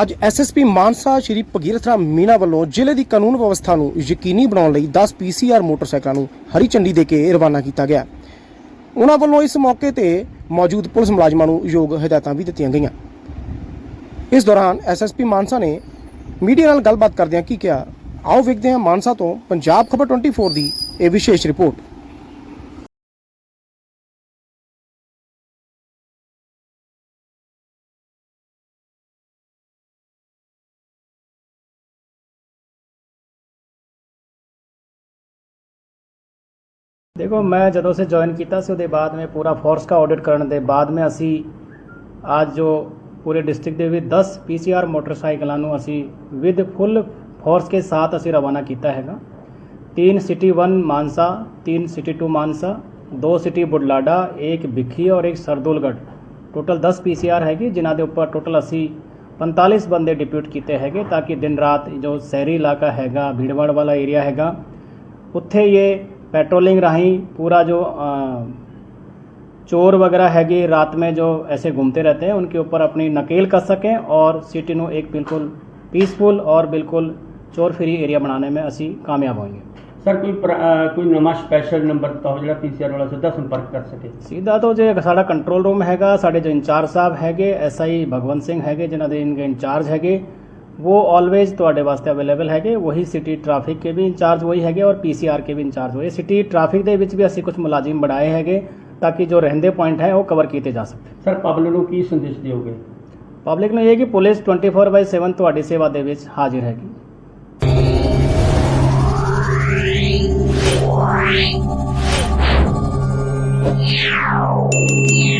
ਅੱਜ ਐਸਐਸਪੀ ਮਾਨਸਾ ਸ਼੍ਰੀ ਭਗੀਰਥ ਰਾਮ ਮੀਨਾ ਵੱਲੋਂ ਜ਼ਿਲ੍ਹੇ ਦੀ ਕਾਨੂੰਨ ਵਿਵਸਥਾ ਨੂੰ ਯਕੀਨੀ ਬਣਾਉਣ ਲਈ 10 ਪੀਸੀਆਰ ਮੋਟਰਸਾਈਕਲਾਂ ਨੂੰ ਹਰੀ ਝੰਡੀ ਦੇ ਕੇ ਰਵਾਨਾ ਕੀਤਾ ਗਿਆ। ਉਹਨਾਂ ਵੱਲੋਂ ਇਸ ਮੌਕੇ ਤੇ ਮੌਜੂਦ ਪੁਲਿਸ ਮੁਲਾਜ਼ਮਾਂ ਨੂੰ ਯੋਗ ਹਦਾਇਤਾਂ ਵੀ ਦਿੱਤੀਆਂ ਗਈਆਂ। ਇਸ ਦੌਰਾਨ ਐਸਐਸਪੀ ਮਾਨਸਾ ਨੇ ਮੀਡੀਆ ਨਾਲ ਗੱਲਬਾਤ ਕਰਦਿਆਂ ਕੀ ਕਿਹਾ, ਆਓ ਵੇਖਦੇ ਹਾਂ ਮਾਨਸਾ ਤੋਂ ਪੰਜਾਬ ਖਬਰ 24 ਦੀ ਇਹ ਵਿਸ਼ੇਸ਼ ਰਿਪੋਰਟ। ਦੇਖੋ ਮੈਂ ਜਦੋਂ ਸੇ ਜੁਆਇਨ ਕੀਤਾ ਸੀ ਉਹਦੇ ਬਾਅਦ ਮੈਂ ਪੂਰਾ ਫੋਰਸ ਦਾ ਆਡਿਟ ਕਰਨ ਦੇ ਬਾਅਦ ਮੈਂ ਅਸੀਂ ਅੱਜ ਜੋ ਪੂਰੇ ਡਿਸਟ੍ਰਿਕਟ ਦੇ ਵਿੱਚ 10 ਪੀਸੀਆਰ ਮੋਟਰਸਾਈਕਲਾਂ ਨੂੰ ਅਸੀਂ ਵਿਦ ਫੁੱਲ ਫੋਰਸ ਕੇ ਸਾਥ ਅਸੀਂ ਰਵਾਨਾ ਕੀਤਾ ਹੈਗਾ तीन सिटी वन मानसा तीन सिटी टू मानसा दो सिटी बुढलाडा एक भिखी और एक सरदुलगढ़ ਟੋਟਲ 10 ਪੀਸੀਆਰ ਹੈਗੇ ਜਿਨ੍ਹਾਂ ਦੇ ਉੱਪਰ ਟੋਟਲ ਅਸੀਂ 45 ਬੰਦੇ ਡਿਪਿਊਟ ਕੀਤੇ ਹੈਗੇ ਤਾਂ ਕਿ ਦਿਨ ਰਾਤ ਜੋ ਸ਼ਹਿਰੀ ਇਲਾਕਾ ਹੈਗਾ ਭੀੜਵਾੜ ਵਾਲਾ ਏਰੀਆ ਹੈਗਾ ਉੱਥੇ ਇਹ पेट्रोलिंग राही पूरा जो अ, चोर वगैरह हैगे रात में जो ऐसे घूमते रहते हैं उनके ऊपर अपनी नकेल कर सकें और सिटी ਨੂੰ एक बिल्कुल पीसफुल और बिल्कुल चोर फ्री एरिया बनाने में ਅਸੀਂ कामयाब होंगे ਸਰ ਕੋਈ ਪ੍ਰ- ਅਹ ਕੋਈ ਨਵਾਂ ਸਪੈਸ਼ਲ ਨੰਬਰ ਦਿੱਤਾ ਹੋ ਜਿਹੜਾ ਪੀਸੀਆਰ ਵਾਲਾ ਸਿੱਧਾ ਸੰਪਰਕ ਕਰ ਸਕੇ ਸਿੱਧਾ ਤੋਂ ਜੇ ਸਾਡਾ ਕੰਟਰੋਲ ਰੂਮ ਹੈਗਾ ਸਾਡੇ ਜੋ ਇੰਚਾਰਜ ਸਾਹਿਬ ਹੈਗੇ ਐਸਆਈ ਭਗਵੰਤ ਸਿੰਘ ਹੈਗੇ ਜਿਨ੍ਹਾਂ ਦੇ ਇਨਕੇ ਇੰਚਾਰਜ ਹੈਗੇ ਉਹ ਆਲਵੇਜ਼ ਤੁਹਾਡੇ ਵਾਸਤੇ ਅਵੇਲੇਬਲ ਹੈਗੇ ਵਹੀ ਸਿਟੀ ਟ੍ਰੈਫਿਕ ਕੇ ਵੀ ਇੰਚਾਰਜ ਵਹੀ ਹੈਗੇ ਔਰ ਪੀਸੀਆਰ ਕੇ ਵੀ ਇੰਚਾਰਜ ਹੋਏ ਸਿਟੀ ਟ੍ਰੈਫਿਕ ਦੇ ਵਿੱਚ ਵੀ ਅਸੀਂ ਕੁਝ ਮੁਲਾਜ਼ਮ ਬਣਾਏ ਹੈਗੇ ਤਾਂ ਕਿ ਜੋ ਰਹਿੰਦੇ ਪੁਆਇੰਟ ਹੈ ਉਹ ਕਵਰ ਕੀਤੇ ਜਾ ਸਕਣ ਸਰ ਪਬਲਿਕ ਨੂੰ ਕੀ ਸੰਦੇਸ਼ ਦਿਓਗੇ ਪਬਲਿਕ ਨੂੰ ਇਹ ਹੈ ਕਿ ਪੁਲਿਸ 24/7 ਤੁਹਾਡੀ ਸੇਵਾ ਦੇ ਵਿੱਚ ਹਾਜ਼ਰ ਹੈਗੀ Wow.